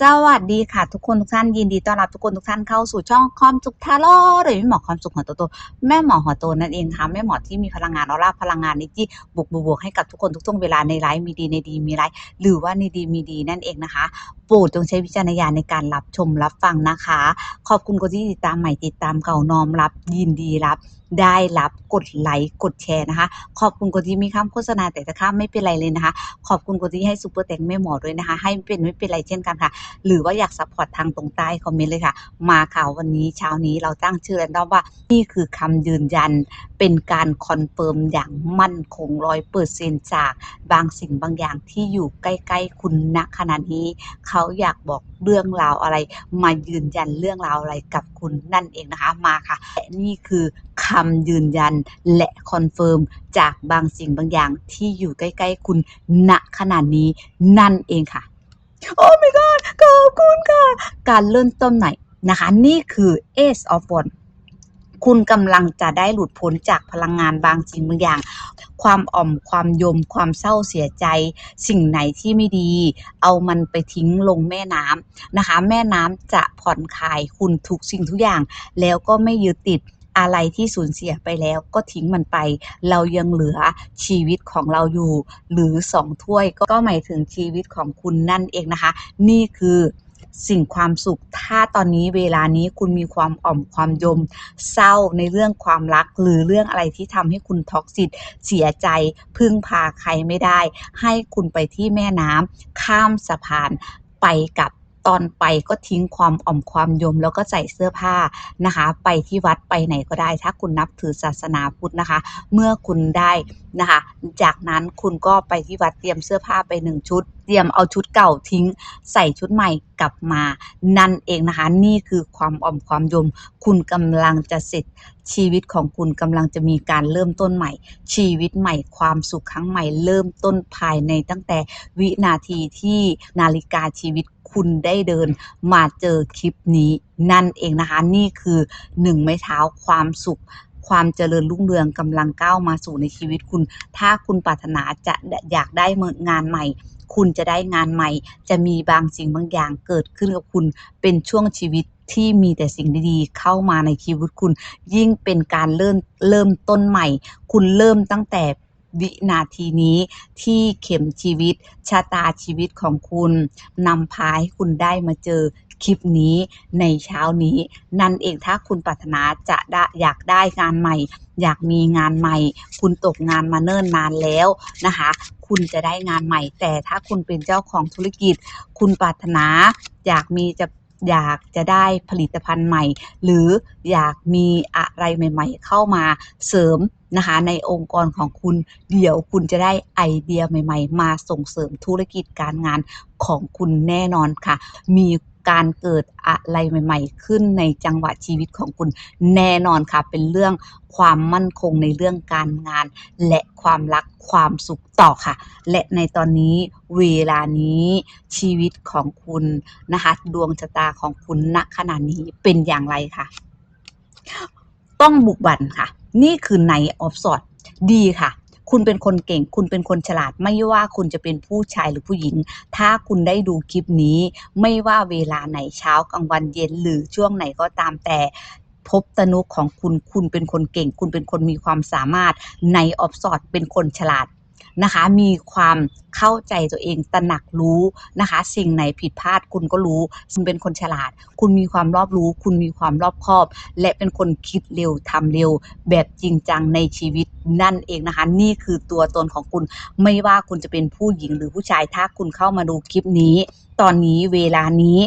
สวัสดีค่ะ ทุกคนทุกท่านยินดีต้อนรับทุกคนทุกท่านเข้าสู่ช่องความสุขทาโร่หรือแม่หมอความสุขหัวโตๆแม่หมอหัวโตนั่นเองค่ะแม่หมอที่มีพลังงานออร่าพลังงานนิจิบวกบวกบวกให้กับทุกคนทุกช่วงเวลาในไลฟ์มีดีในดีมีไลฟ์หรือว่าในดีมีดีนั่นเองนะคะโปรดจงใช้วิจารณญาณในการรับชมรับฟังนะคะ ขอบคุณคนที่ติดตามใหม่ติดตามเก่าน้อมรับยินดีรับ ได้รับกดไลค์กดแชร์นะคะ ขอบคุณคนที่มีคำโฆษณาแต่ถ้าข้ามไม่เป็นไรเลยนะคะ ขอบคุณคนที่ให้ซูเปอร์แตงแม่หมอด้วยนะคะ ให้เป็นไม่เป็นไรเช่นกันค่ะ หรือว่าอยากซัพพอร์ตทางตรงใต้คอมเมนต์เลยค่ะ มาค่ะวันนี้เช้านี้เราตั้งชื่อแรนดอมว่านี่คือคำยืนยันเป็นการคอนเฟิร์มอย่างมั่นคงร้อยเปอร์เซนจากบางสิ่งบางอย่างที่อยู่ใกล้ๆคุณณขณะนี้ เขาอยากบอกเรื่องราวอะไร มายืนยันเรื่องราวอะไรกับคุณนั่นเองนะคะมาค่ะและนี่คือ คำยืนยันและคอนเฟิร์มจากบางสิ่งบางอย่างที่อยู่ใกล้ ๆ คุณณขณะนี้นั่นเองค่ะ โอ้ my god ขอบคุณค่ะ การเริ่มต้นใหม่นะคะ นี่คือ Ace of Wands คุณกำลังจะได้หลุดพ้นจากพลังงานบางสิ่งบางอย่าง ความอ่อมความยม ความเศร้าเสียใจ สิ่งไหนที่ไม่ดี เอามันไปทิ้งลงแม่น้ำนะคะ แม่น้ำจะผ่อนคลายคุณทุกสิ่งทุกอย่าง แล้วก็ไม่ยึดติด อะไรที่สูญเสียไปแล้วก็ทิ้งมันไป เรายังเหลือชีวิตของเราอยู่ หรือสองถ้วยก็หมายถึงชีวิตของคุณนั่นเองนะคะ นี่คือสิ่งความสุข ถ้าตอนนี้เวลานี้คุณมีความอ่อมความยม เศร้าในเรื่องความรัก หรือเรื่องอะไรที่ทำให้คุณท็อกซิตเสียใจ พึ่งพาใครไม่ได้ ให้คุณไปที่แม่น้ำข้ามสะพานไปกับ ตอนไปก็ทิ้งความอ่อมความยม แล้วก็ใส่เสื้อผ้านะคะ ไปที่วัดไปไหนก็ได้ ถ้าคุณนับถือศาสนาพุทธนะคะ เมื่อคุณได้นะคะ จากนั้นคุณก็ไปที่วัดเตรียมเสื้อผ้าไปหนึ่งชุดเตรียมเอาชุดเก่าทิ้งใส่ชุดใหม่กลับมา นั่นเองนะคะ นี่คือความอ่อมความยม คุณกำลังจะเสร็จชีวิตของคุณกำลังจะมีการเริ่มต้นใหม่ ชีวิตใหม่ความสุขครั้งใหม่ เริ่มต้นภายในตั้งแต่วินาทีที่นาฬิกาชีวิต คุณได้เดินมาเจอคลิปนี้นั่นเองนะคะ นี่คือหนึ่งไม้เท้าความสุขความเจริญรุ่งเรืองกำลังก้าวมาสู่ในชีวิตคุณ ถ้าคุณปรารถนาจะอยากได้งานใหม่ คุณจะได้งานใหม่ จะมีบางสิ่งบางอย่างเกิดขึ้นกับคุณ เป็นช่วงชีวิตที่มีแต่สิ่งดีๆ เข้ามาในชีวิตคุณ ยิ่งเป็นการเริ่มเริ่มต้นใหม่ คุณเริ่มตั้งแต่ วินาทีนี้ที่เข็มชีวิตชะตาชีวิตของคุณนำพาให้คุณได้มาเจอคลิปนี้ในเช้านี้ นั่นเองถ้าคุณปรารถนาจะได้อยากได้งานใหม่ อยากมีงานใหม่ คุณตกงานมาเนิ่นนานแล้วนะคะ คุณจะได้งานใหม่ แต่ถ้าคุณเป็นเจ้าของธุรกิจ คุณปรารถนาอยากมีจะ อยากจะได้ผลิตภัณฑ์ใหม่ หรืออยากมีอะไรใหม่ ๆ เข้ามาเสริมนะคะในองค์กรของคุณเดี๋ยวคุณจะได้ไอเดียใหม่ ๆ มาส่งเสริมธุรกิจการงานของคุณแน่นอนค่ะ มี การเกิดอะไรใหม่ ๆ ขึ้นในจังหวะชีวิตของคุณแน่นอนค่ะ เป็นเรื่องความมั่นคงในเรื่องการงาน และความรักความสุขต่อค่ะ และในตอนนี้เวลานี้ชีวิตของคุณนะคะดวงชะตาของคุณณขณะนี้เป็นอย่างไรค่ะ ต้องบุกบันค่ะ นี่คือไนออฟสอดดีค่ะ คุณเป็นคนเก่ง คุณเป็นคนฉลาด ไม่ว่าคุณจะเป็นผู้ชายหรือผู้หญิง ถ้าคุณได้ดูคลิปนี้ ไม่ว่าเวลาไหนเช้ากลางวันเย็นหรือช่วงไหนก็ตามแต่พบตนุของคุณ คุณเป็นคนเก่ง คุณเป็นคนมีความสามารถ ในออฟสอดเป็นคนฉลาด นะคะ มีความเข้าใจตัวเองตระหนักรู้นะคะ สิ่งไหนผิดพลาดคุณก็รู้คุณเป็นคนฉลาด คุณมีความรอบรู้ คุณมีความรอบคอบ และเป็นคนคิดเร็วทำเร็ว แบบจริงจังในชีวิตนั่นเองนะคะ นี่คือตัวตนของคุณไม่ว่าคุณจะเป็นผู้หญิงหรือผู้ชายถ้าคุณเข้ามาดูคลิปนี้ ตอนนี้เวลานี้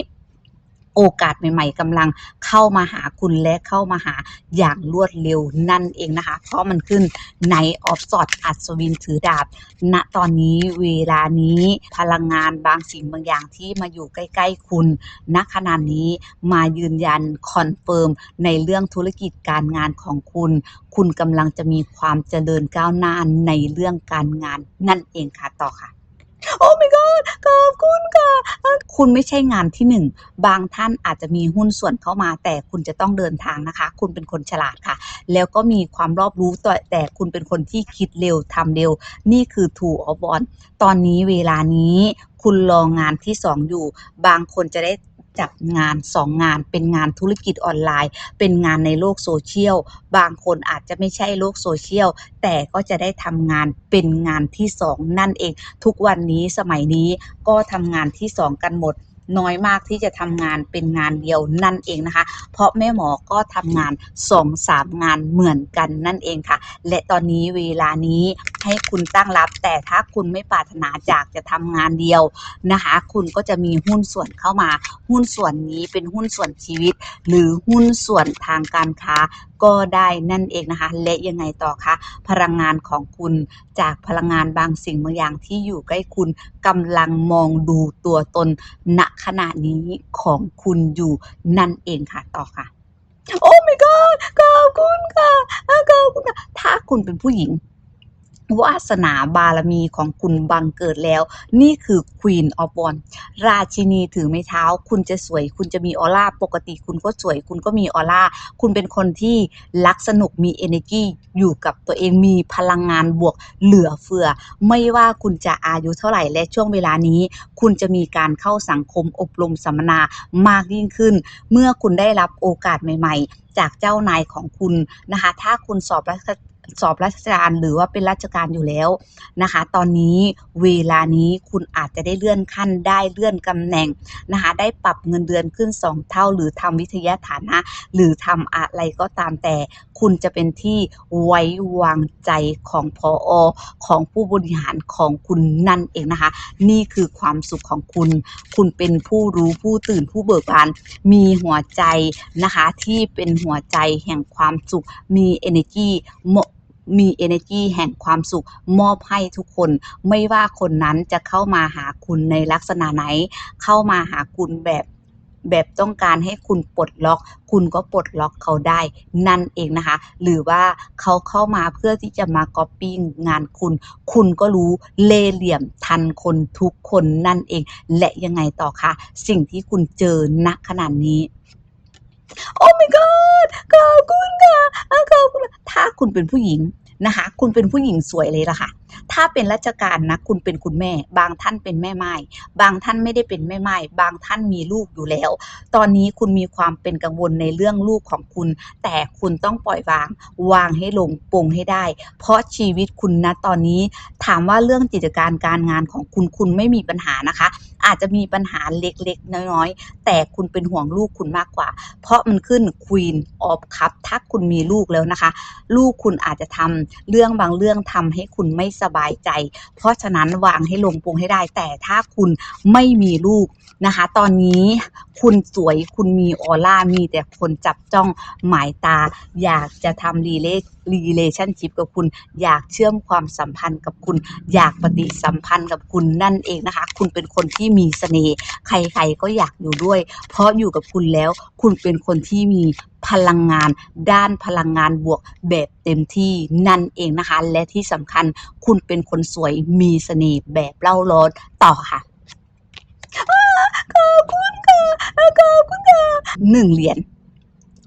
โอกาสใหม่ ๆกำลังเข้ามาหาคุณและเข้ามาหาอย่างรวดเร็วนั่นเองนะคะ เพราะมันขึ้นในออฟสอดอัศวินถือดาบ ณตอนนี้เวลานี้พลังงานบางสิ่งบางอย่างที่มาอยู่ใกล้ ๆ คุณณขณะนี้มายืนยันคอนเฟิร์มในเรื่องธุรกิจการงานของคุณ คุณกำลังจะมีความเจริญก้าวหน้าในเรื่องการงานนั่นเองค่ะต่อค่ะ โอ้ my god ขอบคุณค่ะ คุณไม่ใช่งานที่หนึ่ง บางท่านอาจจะมีหุ้นส่วนเข้ามา แต่คุณจะต้องเดินทางนะคะ คุณเป็นคนฉลาดค่ะ แล้วก็มีความรอบรู้แต่แต่คุณเป็นคนที่คิดเร็วทำเร็ว นี่คือ Two of one ตอนนี้เวลานี้ คุณรองานที่2อยู่ บางคนจะได้ จับงาน2งานเป็นงานธุรกิจออนไลน์ เป็นงานในโลกโซเชียล บางคนอาจจะไม่ใช่โลกโซเชียล แต่ก็จะได้ทำงานเป็นงานที่2นั่นเอง ทุกวันนี้สมัยนี้ก็ทำงานที่2กันหมด น้อยมากที่จะทำงานเป็นงานเดียวนั่นเองนะคะ เพราะแม่หมอก็ทำงาน2-3งสามงานเหมือนกันนั่นเองค่ะ และตอนนี้เวลานี้ให้คุณตั้งรับ แต่ถ้าคุณไม่ปรารถนาอยากจะทำงานเดียวนะคะ คุณก็จะมีหุ้นส่วนเข้ามา หุ้นส่วนนี้เป็นหุ้นส่วนชีวิต หรือหุ้นส่วนทางการค้าก็ได้นั่นเองนะคะ และยังไงต่อคะพลังงานของคุณจากพลังงานบางสิ่งบางอย่างที่อยู่ใกล้คุณกำลังมองดูตัวตนณขณะนี้ของคุณอยู่นั่นเองค่ะต่อค่ะ โอ้ my god ขอบคุณค่ะอ่าขอบคุณค่ะ ถ้าคุณเป็นผู้หญิง วาสนาบารมีของคุณบังเกิดแล้ว นี่คือ Queen of w a n ราชินีถือไม้เท้า คุณจะสวย คุณจะมีออร่าปกติ คุณก็สวย คุณก็มีออร่าคุณเป็นคนที่รักสนุกมี energy อยู่กับตัวเองมีพลังงานบวกเหลือเฟือ ไม่ว่าคุณจะอายุเท่าไหร่และช่วงเวลานี้ คุณจะมีการเข้าสังคมอบรมสัมมนามากยิ่งขึ้น เมื่อคุณได้รับโอกาสใหม่ ๆจากเจ้านายของคุณนะคะ ถ้าคุณสอบราช สอบราชการหรือว่าเป็นราชการอยู่แล้วนะคะ ตอนนี้เวลานี้คุณอาจจะได้เลื่อนขั้นได้เลื่อนตำแหน่งนะคะ ได้ปรับเงินเดือนขึ้น 2 เท่า หรือทำวิทยาฐานะ หรือทำอะไรก็ตามแต่ คุณจะเป็นที่ไว้วางใจของพออของผู้บริหารของคุณนั่นเองนะคะ นี่คือความสุขของคุณ คุณเป็นผู้รู้ผู้ตื่นผู้เบิกบาน มีหัวใจนะคะที่เป็นหัวใจแห่งความสุข มี energy เหมาะ มี energy แห่งความสุขมอบให้ทุกคน ไม่ว่าคนนั้นจะเข้ามาหาคุณในลักษณะไหน เข้ามาหาคุณแบบแบบต้องการให้คุณปลดล็อก คุณก็ปลดล็อกเขาได้ นั่นเองนะคะ หรือว่าเขาเข้ามาเพื่อที่จะมาก๊อปปี้งานคุณ คุณก็รู้เล่เหลี่ยมทันคนทุกคนนั่นเอง และยังไงต่อคะสิ่งที่คุณเจอณขนาดนี้ โอ้ my god ขอบคุณค่ะขอบคุณถ้าคุณเป็นผู้หญิงนะคะ คุณเป็นผู้หญิงสวยเลยล่ะค่ะ ถ้าเป็นราชการนะ คุณเป็นคุณแม่ บางท่านเป็นแม่ไม้บางท่านไม่ได้เป็นแม่ไม้บางท่านมีลูกอยู่แล้ว ตอนนี้คุณมีความเป็นกังวลในเรื่องลูกของคุณ แต่คุณต้องปล่อยวาง วางให้ลงปลงให้ได้ เพราะชีวิตคุณณตอนนี้ ถามว่าเรื่องกิจการการงานของคุณคุณไม่มีปัญหานะคะ อาจจะมีปัญหาเล็กๆ น้อยๆ แต่คุณเป็นห่วงลูกคุณมากกว่า เพราะมันขึ้น Queen of Cup ถ้าคุณมีลูกแล้วนะคะ ลูกคุณอาจจะทำเรื่องบางเรื่องทำให้คุณไม่สบายใจ เพราะฉะนั้นวางให้ลงปลงให้ได้ แต่ถ้าคุณไม่มีลูกนะคะ ตอนนี้คุณสวยคุณมีออร่ามีแต่คนจับจ้องหมายตา อยากจะทำรีเลรีเลชั่นชิพกับคุณ อยากเชื่อมความสัมพันธ์กับคุณ อยากปฏิสัมพันธ์กับคุณนั่นเองนะคะ คุณเป็นคนที่มีเสน่ห์ใครๆก็อยากอยู่ด้วย เพราะอยู่กับคุณแล้ว คุณเป็นคนที่มีพลังงาน ด้านพลังงานบวกแบบเต็มที่นั่นเองนะคะ และที่สำคัญคุณเป็นคนสวยมีเสน่ห์แบบเล่าร้อนต่อค่ะอ่าขอบคุณค่ะอ่าขอบคุณค่ะหนึ่งเหรียญ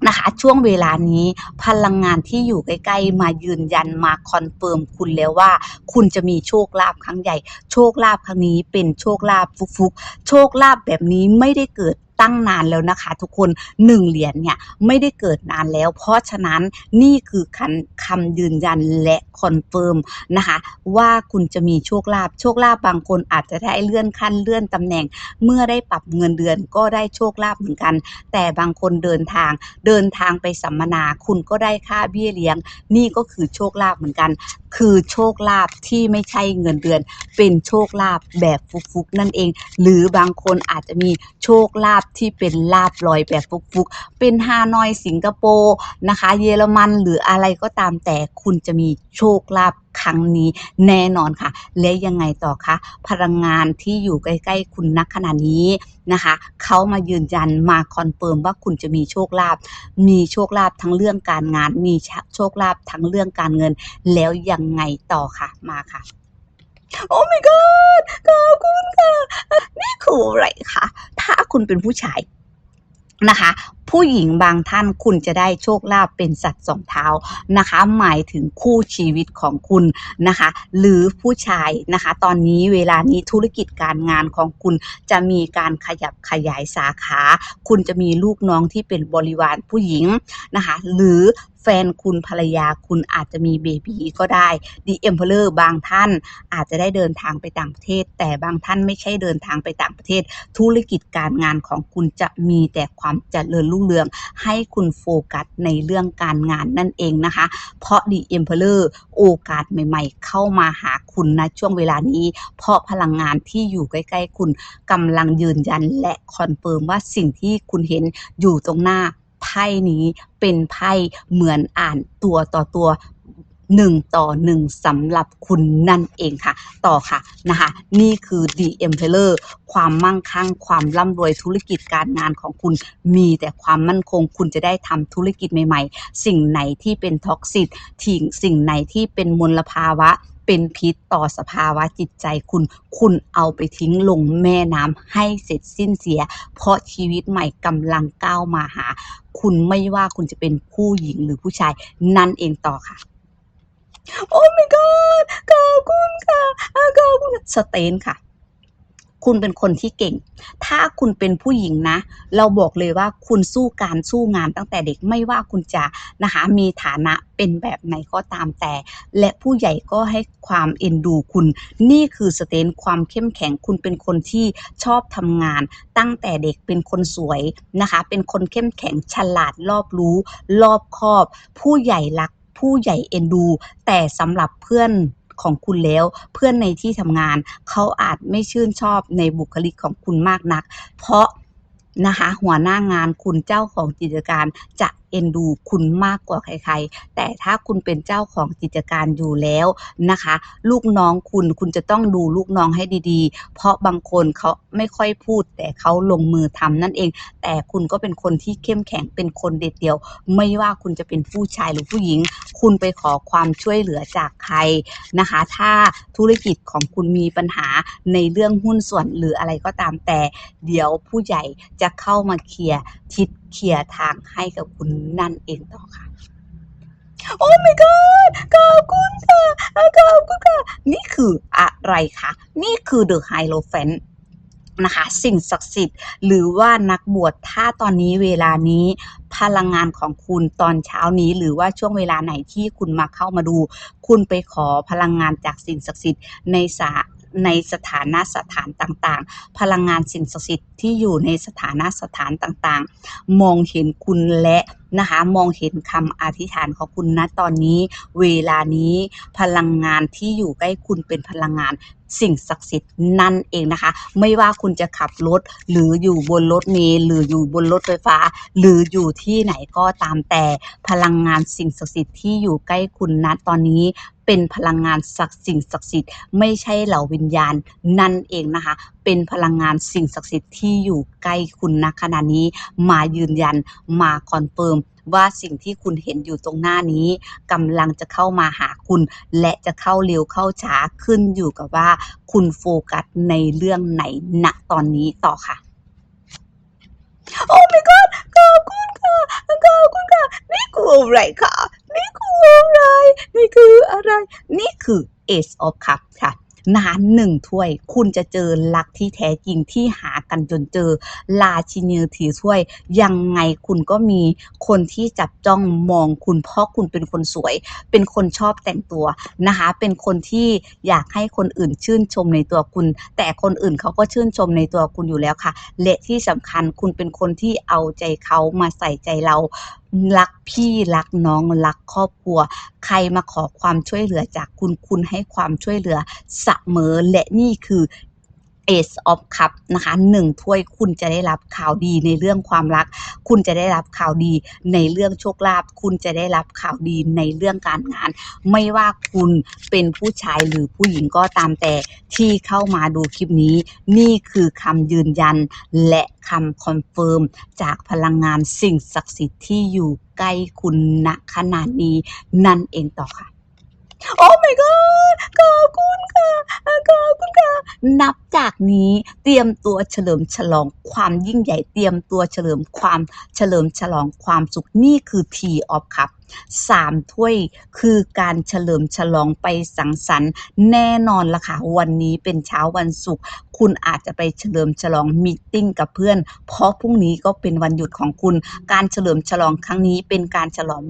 นะคะ ช่วงเวลานี้พลังงานที่อยู่ใกล้ๆ มายืนยันมาคอนเฟิร์มคุณแล้วว่า คุณจะมีโชคลาภครั้งใหญ่ โชคลาภครั้งนี้เป็นโชคลาภฟุกๆ โชคลาภแบบนี้ไม่ได้เกิด ตั้งนานแล้วนะคะ ทุกคนหนึ่งเหรียญเนี่ยไม่ได้เกิดนานแล้ว เพราะฉะนั้นนี่คือคันคำยืนยันและคอนเฟิร์มนะคะว่าคุณจะมีโชคลาภโชคลาภบางคนอาจจะได้เลื่อนขั้นเลื่อนตำแหน่ง เมื่อได้ปรับเงินเดือนก็ได้โชคลาภเหมือนกัน แต่บางคนเดินทางเดินทางไปสัมมนาคุณก็ได้ค่าเบี้ยเลี้ยง นี่ก็คือโชคลาภเหมือนกัน คือโชคลาภที่ไม่ใช่เงินเดือน เป็นโชคลาภแบบฟุกๆนั่นเอง หรือบางคนอาจจะมีโชคลาภที่เป็นลาบลอยแบบฟุกๆ เป็นฮานอยสิงคโปร์นะคะ เยอรมันหรืออะไรก็ตามแต่คุณจะมีโชคลาภครั้งนี้แน่นอนค่ะ และยังไงต่อคะพลังงานที่อยู่ใกล้ ๆ คุณนักขณะนี้นะคะเขามายืนยันมาคอนเฟิร์มว่าคุณจะมีโชคลาภมีโชคลาภทั้งเรื่องการงาน มีโชคลาภทั้งเรื่องการเงิน แล้วยังไงต่อค่ะมาค่ะ โอ้ my god ขอบคุณค่ะ นี่คืออะไรคะ ถ้าคุณเป็นผู้ชายนะคะ ผู้หญิงบางท่านคุณจะได้โชคลาภเป็นสัตว์สองเท้านะคะ หมายถึงคู่ชีวิตของคุณนะคะ หรือผู้ชายนะคะ ตอนนี้เวลานี้ธุรกิจการงานของคุณจะมีการขยับขยายสาขา คุณจะมีลูกน้องที่เป็นบริวารผู้หญิงนะคะ หรือ แฟนคุณภรรยาคุณอาจจะมีเบบีก็ได้ดีเอ็มเพลอร์บางท่านอาจจะได้เดินทางไปต่างประเทศ แต่บางท่านไม่ใช่เดินทางไปต่างประเทศ ธุรกิจการงานของคุณจะมีแต่ความเจริญรุ่งเรือง ให้คุณโฟกัสในเรื่องการงานนั่นเองนะคะ เพราะ The Emperor โอกาสใหม่ ๆ เข้ามาหาคุณนะช่วงเวลานี้ เพราะพลังงานที่อยู่ใกล้ ๆ คุณกำลังยืนยันและคอนเฟิร์มว่าสิ่งที่คุณเห็นอยู่ตรงหน้า ไพ่นี้เป็นไพ่เหมือนอ่านตัวต่อตัวหนึ่งต่อหนึ่งสำหรับคุณนั่นเองค่ะ ต่อค่ะนะคะ นี่คือ The Emperor ความมั่งคั่ง ความร่ำรวยธุรกิจการงานของคุณ มีแต่ความมั่นคง คุณจะได้ทำธุรกิจใหม่ ๆ สิ่งไหนที่เป็นท็อกซิตทิ้งสิ่งไหนที่เป็นมลภาวะ เป็นพิษต่อสภาวะจิตใจคุณ คุณเอาไปทิ้งลงแม่น้ำให้เสร็จสิ้นเสีย เพราะชีวิตใหม่กำลังก้าวมาหา คุณไม่ว่าคุณจะเป็นผู้หญิงหรือผู้ชายนั่นเองต่อค่ะโอ้ my god ขอบคุณค่ะอ่าขอบคุณสเตนค่ะ คุณเป็นคนที่เก่ง ถ้าคุณเป็นผู้หญิงนะ เราบอกเลยว่าคุณสู้การสู้งานตั้งแต่เด็กไม่ว่าคุณจะนะคะมีฐานะเป็นแบบไหนก็ตามแต่ และผู้ใหญ่ก็ให้ความเอ็นดูคุณ นี่คือสเตนความเข้มแข็งคุณเป็นคนที่ชอบทำงาน ตั้งแต่เด็กเป็นคนสวยนะคะ เป็นคนเข้มแข็งฉลาดรอบรู้ รอบคอบ ผู้ใหญ่รักผู้ใหญ่เอ็นดู แต่สำหรับเพื่อน ของคุณแล้ว เพื่อนในที่ทำงานเขาอาจไม่ชื่นชอบในบุคลิกของคุณมากนัก เพราะนะคะหัวหน้างานคุณเจ้าของกิจการจะ เอ็นดูคุณมากกว่าใคร ๆ แต่ถ้าคุณเป็นเจ้าของกิจการอยู่แล้วนะคะ ลูกน้องคุณคุณจะต้องดูลูกน้องให้ดีๆ เพราะบางคนเขาไม่ค่อยพูด แต่เขาลงมือทำนั่นเอง แต่คุณก็เป็นคนที่เข้มแข็งเป็นคนเด็ดเดียว ไม่ว่าคุณจะเป็นผู้ชายหรือผู้หญิง คุณไปขอความช่วยเหลือจากใครนะคะ ถ้าธุรกิจของคุณมีปัญหาในเรื่องหุ้นส่วนหรืออะไรก็ตามแต่ เดี๋ยวผู้ใหญ่จะเข้ามาเคลียร์ทิศ เคลียร์ทางให้กับคุณนั่นเองต่อค่ะ โอ้ my god ขอบคุณค่ะขอบคุณค่ะ นี่คืออะไรคะนี่คือ The Hierophant นะคะ สิ่งศักดิ์สิทธิ์หรือว่านักบวชถ้าตอนนี้เวลานี้พลังงานของคุณตอนเช้านี้ หรือว่าช่วงเวลาไหนที่คุณมาเข้ามาดู คุณไปขอพลังงานจากสิ่งศักดิ์สิทธิ์ในสา ในสถานะสถานต่างๆ พลังงานสิ่งศักดิ์สิทธิ์ที่อยู่ในสถานะสถานต่างๆ มองเห็นคุณและนะคะมองเห็นคำอธิษฐานของคุณณตอนนี้ เวลานี้พลังงานที่อยู่ใกล้คุณเป็นพลังงานสิ่งศักดิ์สิทธิ์นั่นเองนะคะ ไม่ว่าคุณจะขับรถ หรืออยู่บนรถเมล์หรืออยู่บนรถไฟฟ้า หรืออยู่ที่ไหนก็ตามแต่พลังงานสิ่งศักดิ์สิทธิ์ที่อยู่ใกล้คุณณตอนนี้เป็นพลังงานศักดิ์สิ่งศักดิ์สิทธิ์ไม่ใช่เหล่าวิญญาณนั่นเองนะคะ เป็นพลังงานสิ่งศักดิ์สิทธิ์ที่อยู่ใกล้คุณณขณะนี้มายืนยันมาคอนเฟิร์มว่าสิ่งที่คุณเห็นอยู่ตรงหน้านี้กำลังจะเข้ามาหาคุณ และจะเข้าเร็วเข้าช้าขึ้นอยู่กับว่า คุณโฟกัสในเรื่องไหนณตอนนี้ต่อค่ะโอ้ my god ขอบคุณค่ะขอบคุณค่ะ นี่คืออะไรค่ะ นี่คืออะไร นี่คืออะไร นี่คือ Ace of Cups ค่ะ นะคะหนึ่งถ้วย คุณจะเจอรักที่แท้จริงที่หากันจนเจอราชินีถือถ้วย ยังไงคุณก็มีคนที่จับจ้องมองคุณเพราะคุณเป็นคนสวย เป็นคนชอบแต่งตัวนะคะ เป็นคนที่อยากให้คนอื่นชื่นชมในตัวคุณ แต่คนอื่นเขาก็ชื่นชมในตัวคุณอยู่แล้วค่ะและที่สำคัญคุณเป็นคนที่เอาใจเขามาใส่ใจเรา รักพี่รักน้องรักครอบครัว ใครมาขอความช่วยเหลือจากคุณคุณให้ความช่วยเหลือเสมอและนี่คือ Ace of Cup นะคะหนึ่งถ้วยคุณจะได้รับข่าวดีในเรื่องความรัก คุณจะได้รับข่าวดีในเรื่องโชคลาภคุณจะได้รับข่าวดีในเรื่องการงาน ไม่ว่าคุณเป็นผู้ชายหรือผู้หญิงก็ตามแต่ที่เข้ามาดูคลิปนี้ นี่คือคำยืนยัน และคำคอนเฟิร์มจากพลังงานสิ่งศักดิ์สิทธิ์ที่อยู่ใกล้คุณณขณะนี้นั่นเองต่อค่ะ โอ้ my god ขอบคุณค่ะขอบคุณค่ะ นับจากนี้เตรียมตัวเฉลิมฉลองความยิ่งใหญ่เตรียมตัวเฉลิมความเฉลิมฉลองความสุขนี่คือ Tea of Cup สามถ้วยคือการเฉลิมฉลองไปสังสรรค์ แน่นอนละค่ะวันนี้เป็นเช้าวันศุกร์คุณอาจจะไปเฉลิมฉลองมีติ้งกับเพื่อน เพราะพรุ่งนี้ก็เป็นวันหยุดของคุณ การเฉลิมฉลองครั้งนี้เป็นการฉลอง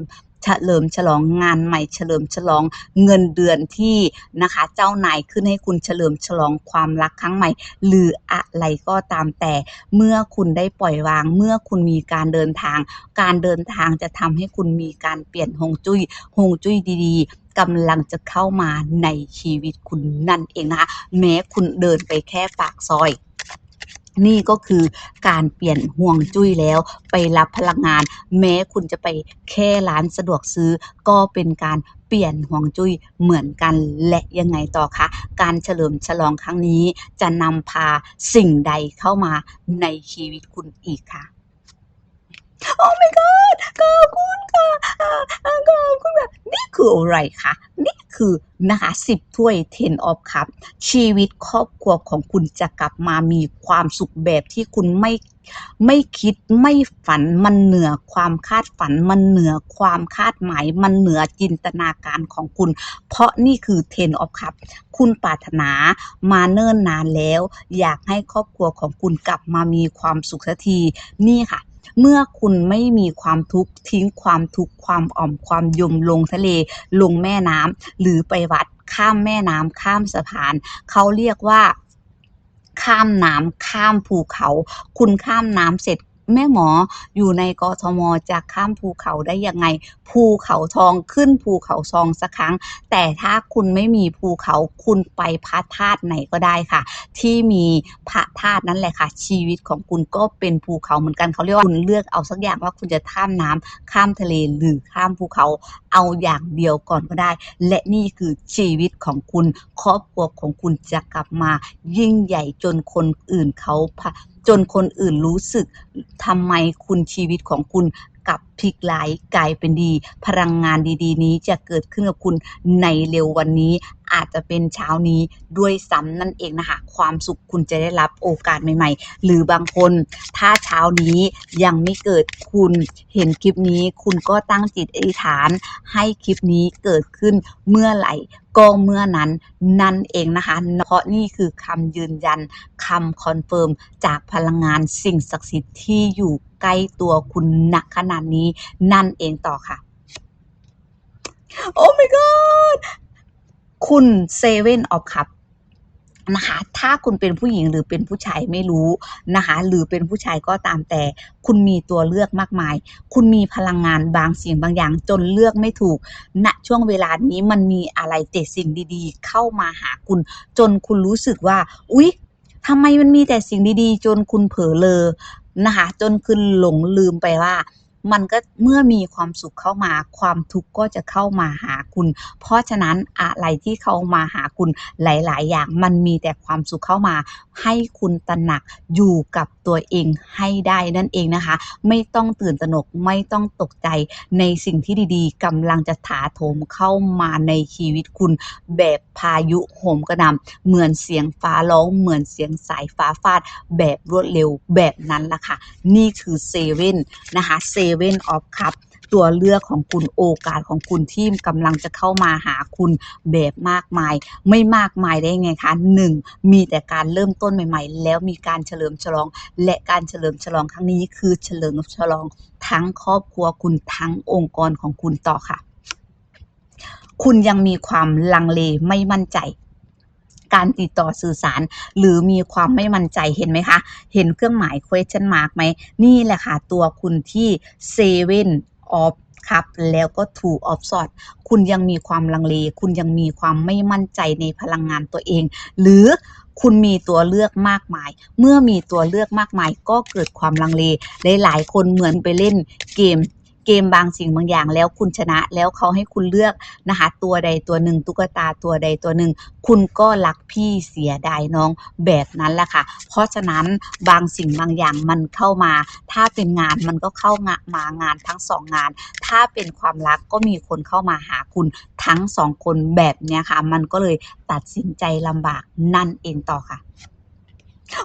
เฉลิมฉลองงานใหม่เฉลิมฉลองเงินเดือนที่นะคะ เจ้านายขึ้นให้คุณเฉลิมฉลองความรักครั้งใหม่ หรืออะไรก็ตามแต่ เมื่อคุณได้ปล่อยวาง เมื่อคุณมีการเดินทาง การเดินทางจะทำให้คุณมีการเปลี่ยนฮงจุ้ยฮงจุ้ยดีๆกำลังจะเข้ามาในชีวิตคุณนั่นเองนะคะ แม้คุณเดินไปแค่ปากซอย นี่ก็คือการเปลี่ยนห่วงจุ้ยแล้วไปรับพลังงาน แม้คุณจะไปแค่ร้านสะดวกซื้อ ก็เป็นการเปลี่ยนห่วงจุ้ยเหมือนกันและยังไงต่อคะ การเฉลิมฉลองครั้งนี้จะนำพาสิ่งใดเข้ามาในชีวิตคุณอีกคะโอ้ my god ขอบคุณค่ะขอบคุณค่ะนี่คืออะไรคะ คือนะคะ10ถ้วย Ten of Cup ชีวิตครอบครัวของคุณจะกลับมามีความสุขแบบที่คุณไม่ไม่คิดไม่ฝันมันเหนือความคาดฝัน มันเหนือความคาดหมาย มันเหนือจินตนาการของคุณ เพราะนี่คือ Ten of Cup คุณปรารถนามาเนิ่นนานแล้ว อยากให้ครอบครัวของคุณกลับมามีความสุขสักทีนี่ค่ะ เมื่อคุณไม่มีความทุกข์ทิ้งความทุกข์ความอ่อมความยมลงทะเล ลงแม่น้ำหรือไปวัดข้ามแม่น้ำข้ามสะพาน เขาเรียกว่า ข้ามน้ำข้ามภูเขา คุณข้ามน้ำเสร็จแม่หมออยู่ในกทมจะข้ามภูเขาได้ยังไงภูเขาทองขึ้นภูเขาทองสักครั้ง แต่ถ้าคุณไม่มีภูเขาคุณไปพระธาตุไหนก็ได้ค่ะ ที่มีพระธาตุนั่นแหละค่ะ ชีวิตของคุณก็เป็นภูเขาเหมือนกันเขาเรียกว่าคุณเลือกเอาสักอย่างว่าคุณจะข้ามน้ำข้ามทะเลหรือข้ามภูเขาเอาอย่างเดียวก่อนก็ได้ และนี่คือชีวิตของคุณครอบครัวของคุณจะกลับมายิ่งใหญ่จนคนอื่นเขาพะจนคนอื่นรู้สึกทำไมคุณชีวิตของคุณ กลับพลิกร้ายกลายเป็นดี พลังงานดีๆ นี้จะเกิดขึ้นกับคุณในเร็ววันนี้ อาจจะเป็นเช้านี้ด้วยซ้ำนั่นเองนะคะ ความสุขคุณจะได้รับโอกาสใหม่ ๆ หรือบางคนถ้าเช้านี้ยังไม่เกิดคุณเห็นคลิปนี้ คุณก็ตั้งจิตอธิษฐาน ให้คลิปนี้เกิดขึ้นเมื่อไหร่ ก็เมื่อนั้นนั่นเองนะคะเพราะนี่คือคำยืนยันคำคอนเฟิร์มจากพลังงานสิ่งศักดิ์สิทธิ์ที่อยู่ใกล้ตัวคุณณขนาดนี้นั่นเองต่อค่ะ โอ้ my god คุณเซเว่นออฟคัพ นะคะ ถ้าคุณเป็นผู้หญิงหรือเป็นผู้ชายไม่รู้นะคะ หรือเป็นผู้ชายก็ตามแต่ คุณมีตัวเลือกมากมาย คุณมีพลังงานบางสิ่งบางอย่างจนเลือกไม่ถูกณช่วงเวลานี้มันมีอะไรแต่สิ่งดีๆ เข้ามาหาคุณ จนคุณรู้สึกว่า อุ๊ยทำไมมันมีแต่สิ่งดีๆ จนคุณเผลอเลอนะคะ จนคุณหลงลืมไปว่า มันก็เมื่อมีความสุขเข้ามา ความทุกข์ก็จะเข้ามาหาคุณ เพราะฉะนั้นอะไรที่เข้ามาหาคุณหลาย ๆ อย่างมันมีแต่ความสุขเข้ามา ให้คุณตระหนักอยู่กับตัวเองให้ได้นั่นเองนะคะ ไม่ต้องตื่นตระหนกไม่ต้องตกใจในสิ่งที่ดีๆกำลังจะถาโถมเข้ามาในชีวิตคุณ แบบพายุโหมกระหน่ำเหมือนเสียงฟ้าร้องเหมือนเสียงสายฟ้าฟาด แบบรวดเร็วแบบนั้นล่ะค่ะ นี่คือเซเว่นนะคะเซเว่นออฟคัพตัวเลือกของคุณโอกาสของคุณที่กำลังจะเข้ามาหาคุณแบบมากมาย ไม่มากมายได้ไงคะหนึ่งมีแต่การเริ่มต้นใหม่ ๆ แล้วมีการเฉลิมฉลอง และการเฉลิมฉลองครั้งนี้คือเฉลิมฉลองทั้งครอบครัวคุณทั้งองค์กรของคุณต่อค่ะ คุณยังมีความลังเลไม่มั่นใจ การติดต่อสื่อสาร หรือมีความไม่มั่นใจเห็นไหมคะ เห็นเครื่องหมาย question mark ไหม นี่แหละค่ะ ตัวคุณที่ seven of cup แล้วก็ two of s w o r d คุณยังมีความลังเล คุณยังมีความไม่มั่นใจในพลังงานตัวเอง หรือคุณมีตัวเลือกมากมาย เมื่อมีตัวเลือกมากมายก็เกิดความลังเล หลายๆ คนเหมือนไปเล่นเกม เกมบางสิ่งบางอย่างแล้วคุณชนะแล้วเขาให้คุณเลือกนะคะตัวใดตัวหนึ่งตุ๊กตาตัวใดตัวหนึ่ง คุณก็รักพี่เสียดายน้องแบบนั้นแหละค่ะ เพราะฉะนั้นบางสิ่งบางอย่างมันเข้ามา ถ้าเป็นงานมันก็เข้ามามางานทั้งสองงาน ถ้าเป็นความรักก็มีคนเข้ามาหาคุณทั้งสองคนแบบเนี้ยค่ะ มันก็เลยตัดสินใจลำบากนั่นเองต่อค่ะ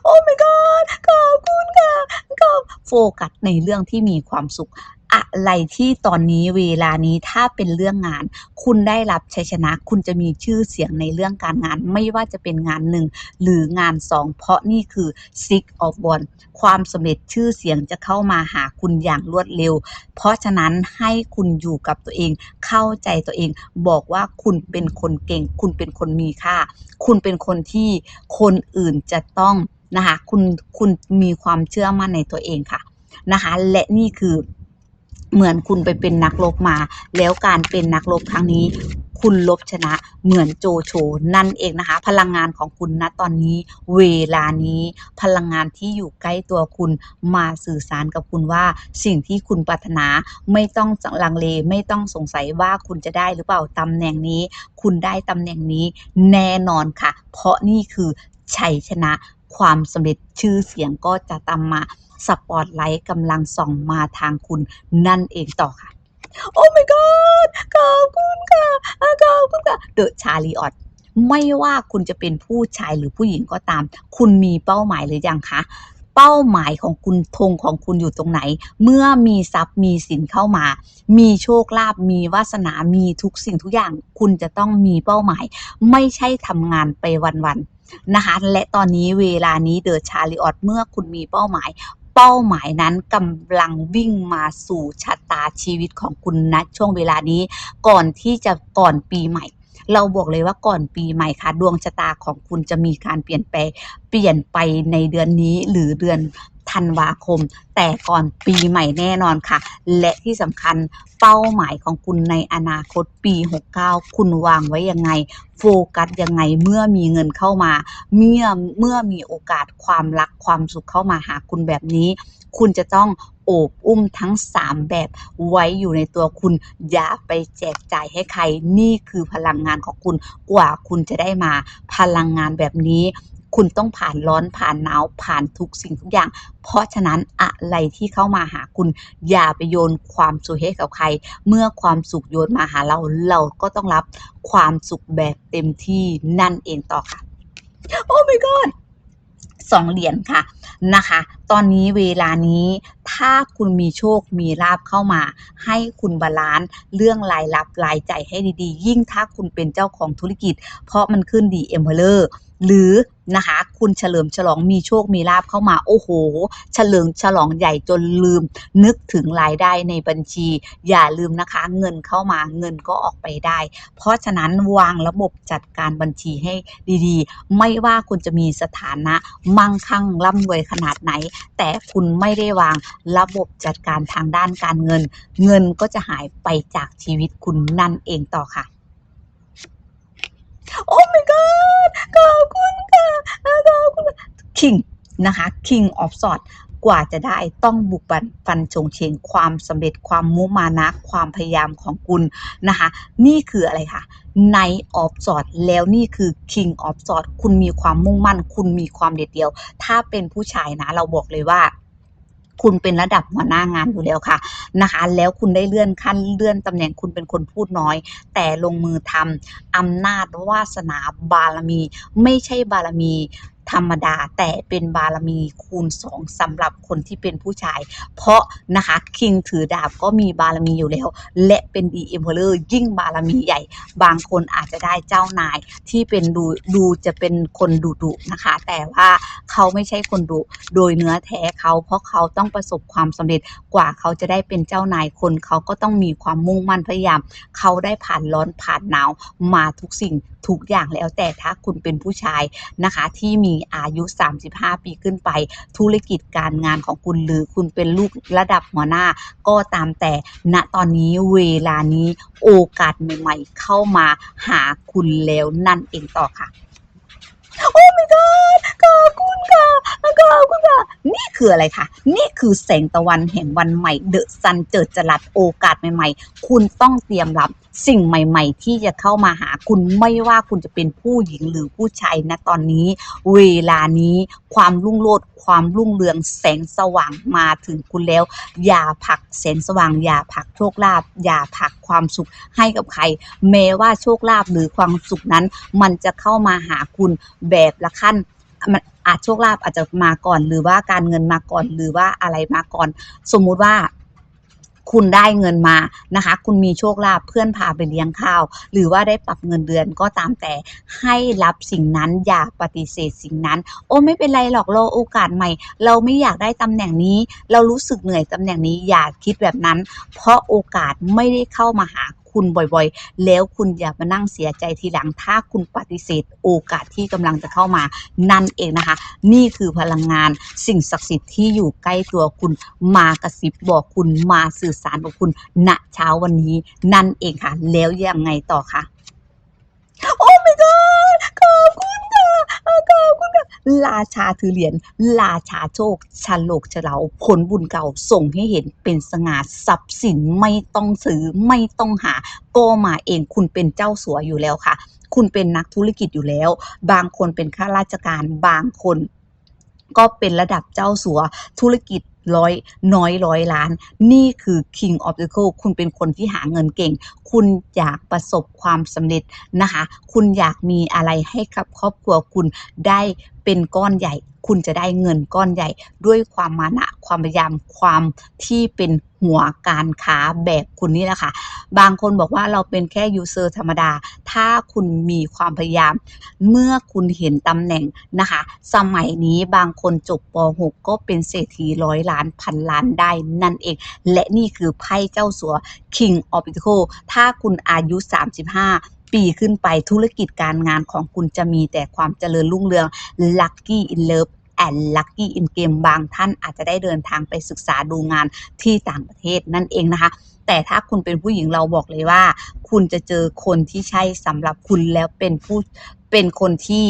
โอ้ my god ขอบคุณค่ะขอบโฟกัสในเรื่องที่มีความสุข อะไรที่ตอนนี้เวลานี้ถ้าเป็นเรื่องงาน คุณได้รับชัยชนะ คุณจะมีชื่อเสียงในเรื่องการงาน ไม่ว่าจะเป็นงานหนึ่งหรืองานสองเพราะนี่คือ six of one ความสำเร็จชื่อเสียงจะเข้ามาหาคุณอย่างรวดเร็ว เพราะฉะนั้นให้คุณอยู่กับตัวเอง เข้าใจตัวเอง บอกว่าคุณเป็นคนเก่ง คุณเป็นคนมีค่า คุณเป็นคนที่คนอื่นจะต้องนะคะ คุณคุณมีความเชื่อมั่นในตัวเองค่ะนะคะ และนี่คือ เหมือนคุณไปเป็นนักรบมา แล้วการเป็นนักรบครั้งนี้ คุณลบชนะเหมือนโจโฉนั่นเองนะคะ พลังงานของคุณณตอนนี้ เวลานี้พลังงานที่อยู่ใกล้ตัวคุณมาสื่อสารกับคุณว่า สิ่งที่คุณปรารถนาไม่ต้องลังเลไม่ต้องสงสัยว่าคุณจะได้หรือเปล่าตำแหน่งนี้ คุณได้ตำแหน่งนี้แน่นอนค่ะ เพราะนี่คือชัยชนะ ความสำเร็จชื่อเสียงก็จะตามมาสปอตไลท์กำลังส่องมาทางคุณนั่นเองต่อค่ะ โอ้ my god ขอบคุณค่ะขอบคุณค่ะเดอะชาลีออตไม่ว่าคุณจะเป็นผู้ชายหรือผู้หญิงก็ตาม คุณมีเป้าหมายหรือยังคะเป้าหมายของคุณธงของคุณอยู่ตรงไหน เมื่อมีทรัพย์มีสินเข้ามา มีโชคลาภมีวาสนามีทุกสิ่งทุกอย่าง คุณจะต้องมีเป้าหมาย ไม่ใช่ทำงานไปวันๆ นะคะ และตอนนี้เวลานี้เดอะชาริออตเมื่อคุณมีเป้าหมายเป้าหมายนั้นกำลังวิ่งมาสู่ชะตาชีวิตของคุณณช่วงเวลานี้ก่อนที่จะก่อนปีใหม่ เราบอกเลยว่าก่อนปีใหม่ค่ะ ดวงชะตาของคุณจะมีการเปลี่ยนแปลงเปลี่ยนไปในเดือนนี้หรือเดือน ธันวาคม แต่ก่อนปีใหม่แน่นอนค่ะ และที่สำคัญเป้าหมายของคุณในอนาคตปี 69 คุณวางไว้ยังไง โฟกัสยังไงเมื่อมีเงินเข้ามา เมื่อเมื่อมีโอกาสความรักความสุขเข้ามาหาคุณแบบนี้ คุณจะต้องโอบอุ้มทั้ง 3 แบบไว้อยู่ในตัวคุณ อย่าไปแจกจ่ายให้ใคร นี่คือพลังงานของคุณกว่าคุณจะได้มา พลังงานแบบนี้ คุณต้องผ่านร้อนผ่านหนาวผ่านทุกสิ่งทุกอย่าง เพราะฉะนั้นอะไรที่เข้ามาหาคุณ อย่าไปโยนความสุขให้กับใคร เมื่อความสุขโยนมาหาเราเราก็ต้องรับความสุขแบบเต็มที่นั่นเองต่อค่ะ โอ้ my god สองเหรียญค่ะนะคะ ตอนนี้เวลานี้ถ้าคุณมีโชคมีลาบเข้ามา ให้คุณบาลานซ์เรื่องรายรับรายจ่ายให้ดีๆ ยิ่งถ้าคุณเป็นเจ้าของธุรกิจ เพราะมันขึ้นดีเอ็มเพลเลอร์ หรือนะคะคุณเฉลิมฉลองมีโชคมีลาบเข้ามาโอ้โห เฉลิมฉลองใหญ่จนลืม นึกถึงรายได้ในบัญชี อย่าลืมนะคะ เงินเข้ามาเงินก็ออกไปได้ เพราะฉะนั้นวางระบบจัดการบัญชีให้ดีๆ ไม่ว่าคุณจะมีสถานะมั่งคั่งร่ำรวยขนาดไหน แต่คุณไม่ได้วางระบบจัดการทางด้านการเงิน เงินก็จะหายไปจากชีวิตคุณนั่นเองต่อค่ะ โอ้ my god ขอบคุณค่ะขอบคุณ king นะคะ king of s w o r d กว่าจะได้ต้องบุกบันฟันชงเชงความสำเร็จความมุมานะ ความพยายามของคุณนะคะ นี่คืออะไรคะ Knight of s o r t แล้วนี่คือ King of s w o r d คุณมีความมุ่งมั่น คุณมีความเด็ดเดี่ยว ถ้าเป็นผู้ชายนะ เราบอกเลยว่า คุณเป็นระดับหัวหน้างานอยู่แล้วค่ะนะคะ แล้วคุณได้เลื่อนขั้นเลื่อนตำแหน่งคุณเป็นคนพูดน้อย แต่ลงมือทำอำนาจวาสนาบารมี ไม่ใช่บารมี ธรรมดาแต่เป็นบารมีคูณสองสำหรับคนที่เป็นผู้ชาย เพราะนะคะคิงถือดาบก็มีบารมีอยู่แล้ว และเป็นดีเอ็มเพลเลอร์ยิ่งบารมีใหญ่ บางคนอาจจะได้เจ้านายที่เป็นดูดูจะเป็นคนดุดุๆนะคะ แต่ว่าเขาไม่ใช่คนดุโดยเนื้อแท้เขาเพราะเขาต้องประสบความสำเร็จกว่าเขาจะได้เป็นเจ้านายคนเขาก็ต้องมีความมุ่งมั่นพยายาม เขาได้ผ่านร้อนผ่านหนาวมาทุกสิ่งทุกอย่างแล้วแต่ถ้าคุณเป็นผู้ชายนะคะ ที่มีอายุ 35 ปีขึ้นไป ธุรกิจการงานของคุณหรือคุณเป็นลูกระดับหัวหน้า ก็ตามแต่ณตอนนี้เวลานี้โอกาสใหม่ ๆ เข้ามาหาคุณแล้วนั่นเองต่อค่ะ โอ้ my god ขอบคุณค่ะขอบคุณค่ะ นี่คืออะไรคะ นี่คือแสงตะวันแห่งวันใหม่ เดอะซันเจิดจรัสโอกาสใหม่ ๆ คุณต้องเตรียมรับสิ่งใหม่ ๆ ที่จะเข้ามาหาคุณไม่ว่าคุณจะเป็นผู้หญิงหรือผู้ชายนะตอนนี้ เวลานี้ความรุ่งโรจน์ความรุ่งเรืองแสงสว่างมาถึงคุณแล้ว อย่าผักแสงสว่าง อย่าผักโชคลาภอย่าผักความสุขให้กับใคร แม้ว่าโชคลาภหรือความสุขนั้น มันจะเข้ามาหาคุณแบบละขั้น มันอาจโชคลาภอาจจะมาก่อนหรือว่าการเงินมาก่อนหรือว่าอะไรมาก่อน สมมุติว่าคุณได้เงินมานะคะ คุณมีโชคลาภเพื่อนพาไปเลี้ยงข้าว หรือว่าได้ปรับเงินเดือนก็ตามแต่ให้รับสิ่งนั้นอย่าปฏิเสธสิ่งนั้น โอ้ไม่เป็นไรหรอกรอโอกาสใหม่ เราไม่อยากได้ตำแหน่งนี้ เรารู้สึกเหนื่อยตำแหน่งนี้อย่าคิดแบบนั้น เพราะโอกาสไม่ได้เข้ามาหา คุณบ่อยๆ แล้วคุณอย่ามานั่งเสียใจทีหลัง ถ้าคุณปฏิเสธโอกาสที่กำลังจะเข้ามานั่นเองนะคะ นี่คือพลังงานสิ่งศักดิ์สิทธิ์ที่อยู่ใกล้ตัวคุณมากระซิบบอกคุณมาสื่อสารกับคุณณเช้าวันนี้นั่นเองค่ะ แล้วยังไงต่อคะโอ้ my god ขอบคุณค่ะราชาถือเหรียญราชาโชคชะลกเฉลาผลบุญเก่าส่งให้เห็นเป็นสง่าทรัพย์สินไม่ต้องซื้อไม่ต้องหาก็มาเองคุณเป็นเจ้าสัวอยู่แล้วค่ะ คุณเป็นนักธุรกิจอยู่แล้ว บางคนเป็นข้าราชการบางคนก็เป็นระดับเจ้าสัวธุรกิจ ร้อยน้อยร้อยล้าน นี่คือ King of the c o คุณเป็นคนที่หาเงินเก่ง คุณอยากประสบความสำเร็จนะคะ คุณอยากมีอะไรให้กับครอบครัวคุณได้เป็นก้อนใหญ่ คุณจะได้เงินก้อนใหญ่ ด้วยความมานะความพยายามความที่เป็นหัวการค้าแบบคุณนี่แหละค่ะ บางคนบอกว่าเราเป็นแค่ยูเซอร์ธรรมดา ถ้าคุณมีความพยายาม เมื่อคุณเห็นตำแหน่งนะคะ สมัยนี้บางคนจบป .6 ก็เป็นเศรษฐีร้อยล้านพันล้านได้นั่นเอง และนี่คือไพ่เจ้าสัว King of Pentacles ถ้าคุณอายุ 35 ปีขึ้นไปธุรกิจการงานของคุณจะมีแต่ความเจริญรุ่งเรือง Lucky in Love and Lucky in Game บางท่านอาจจะได้เดินทางไปศึกษาดูงานที่ต่างประเทศนั่นเองนะคะ แต่ถ้าคุณเป็นผู้หญิงเราบอกเลยว่า คุณจะเจอคนที่ใช่สำหรับคุณแล้วเป็นผู้เป็นคนที่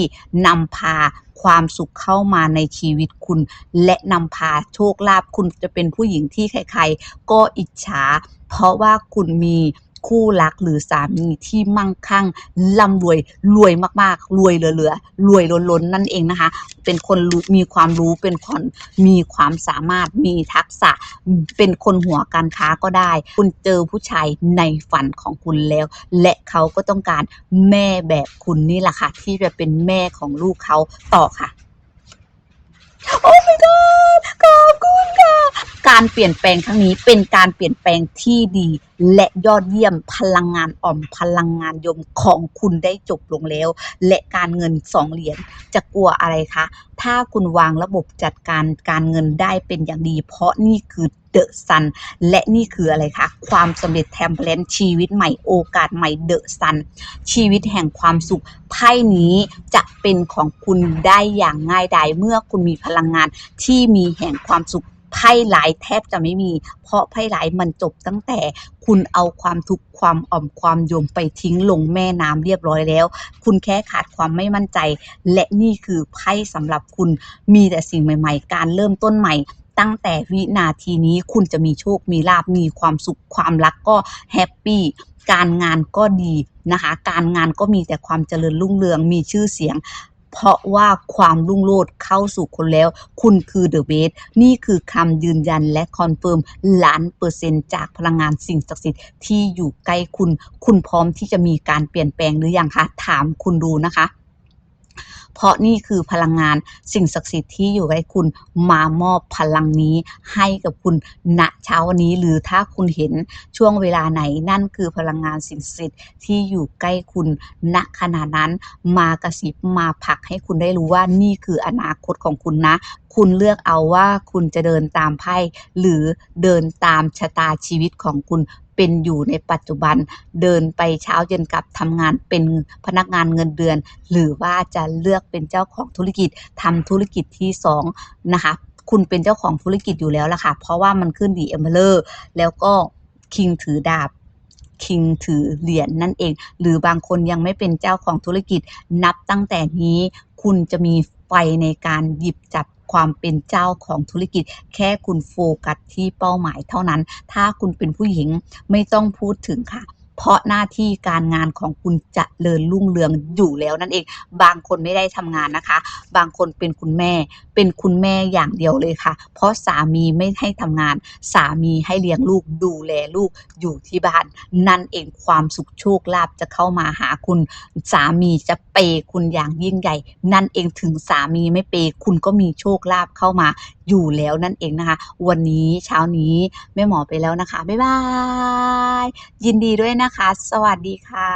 นำพาความสุขเข้ามาในชีวิตคุณ และนำพาโชคลาภคุณจะเป็นผู้หญิงที่ใครๆ ก็อิจฉา เพราะว่าคุณมี คู่รักหรือสามีที่มั่งคั่งร่ำรวยรวยมากๆ รวยเหลือๆรวยล้นๆนั่นเองนะคะ เป็นคนมีความรู้เป็นคนมีความสามารถมีทักษะเป็นคนหัวการค้าก็ได้ คุณเจอผู้ชายในฝันของคุณแล้ว และเขาก็ต้องการแม่แบบคุณนี่แหละค่ะ ที่จะเป็นแม่ของลูกเขาต่อค่ะ โอ้ my god ขอบคุณค่ะ การเปลี่ยนแปลงครั้งนี้เป็นการเปลี่ยนแปลงที่ดี และยอดเยี่ยมพลังงานอ่อมพลังงานยมของคุณได้จบลงแล้ว และการเงินสองเหรียญจะกลัวอะไรคะ ถ้าคุณวางระบบจัดการการเงินได้เป็นอย่างดี เพราะนี่คือเดอะซันและนี่คืออะไรคะ ความสำเร็จแทมเพลนชีวิตใหม่โอกาสใหม่เดอะซันชีวิตแห่งความสุขไพ่นี้จะเป็นของคุณได้อย่างง่ายดายเมื่อคุณมีพลังงานที่มีแห่งความสุขไพ่หลายแทบจะไม่มี เพราะไพ่หลายมันจบตั้งแต่คุณเอาความทุกข์ความอ่อมความโยมไปทิ้งลงแม่น้ำเรียบร้อยแล้ว คุณแค่ขาดความไม่มั่นใจ และนี่คือไพ่สำหรับคุณมีแต่สิ่งใหม่ ๆ การเริ่มต้นใหม่ ตั้งแต่วินาทีนี้คุณจะมีโชค มีลาบ มีความสุข ความรักก็แฮปปี้การงานก็ดีนะคะ การงานก็มีแต่ความเจริญรุ่งเรือง มีชื่อเสียง เพราะว่าความรุ่งโรจน์เข้าสู่คนแล้ว คุณคือเดอะเบสนี่คือคำยืนยันและคอนเฟิร์มล้านเปอร์เซ็นต์จากพลังงานสิ่งศักดิ์สิทธิ์ที่อยู่ใกล้คุณ คุณพร้อมที่จะมีการเปลี่ยนแปลงหรือยังคะ ถามคุณดูนะคะ เพราะนี่คือพลังงานสิ่งศักดิ์สิทธิ์ที่อยู่ใกล้คุณมามอบพลังนี้ให้กับคุณณเช้าวันนี้ หรือถ้าคุณเห็นช่วงเวลาไหนนั่นคือพลังงานสิ่งศักดิ์สิทธิ์ที่อยู่ใกล้คุณณขณะนั้นมากระซิบมาผักให้คุณได้รู้ว่านี่คืออนาคตของคุณนะคุณเลือกเอาว่าคุณจะเดินตามไพ่หรือเดินตามชะตาชีวิตของคุณ เป็นอยู่ในปัจจุบันเดินไปเช้าเย็นกลับทำงานเป็นพนักงานเงินเดือน หรือว่าจะเลือกเป็นเจ้าของธุรกิจทำธุรกิจที่สองนะคะคุณเป็นเจ้าของธุรกิจอยู่แล้วล่ะค่ะ เพราะว่ามันขึ้นดีเอมเบอร์แล้วก็คิงถือดาบคิงถือเหรียญนนั่นเอง หรือบางคนยังไม่เป็นเจ้าของธุรกิจนับตั้งแต่นี้ คุณจะมีไฟในการหยิบจับ ความเป็นเจ้าของธุรกิจ แค่คุณโฟกัสที่เป้าหมายเท่านั้น ถ้าคุณเป็นผู้หญิงไม่ต้องพูดถึงค่ะ เพราะหน้าที่การงานของคุณจะเจริญรุ่งเรืองอยู่แล้วนั่นเอง บางคนไม่ได้ทำงานนะคะ บางคนเป็นคุณแม่ เป็นคุณแม่อย่างเดียวเลยค่ะ เพราะสามีไม่ให้ทำงาน สามีให้เลี้ยงลูกดูแลลูกอยู่ที่บ้าน นั่นเองความสุขโชคลาภจะเข้ามาหาคุณ สามีจะเปย์คุณอย่างยิ่งใหญ่ นั่นเองถึงสามีไม่เปย์คุณก็มีโชคลาภเข้ามา อยู่แล้วนั่นเองนะคะ วันนี้เช้านี้แม่หมอไปแล้วนะคะ บ๊ายบาย ยินดีด้วยนะคะ สวัสดีค่ะ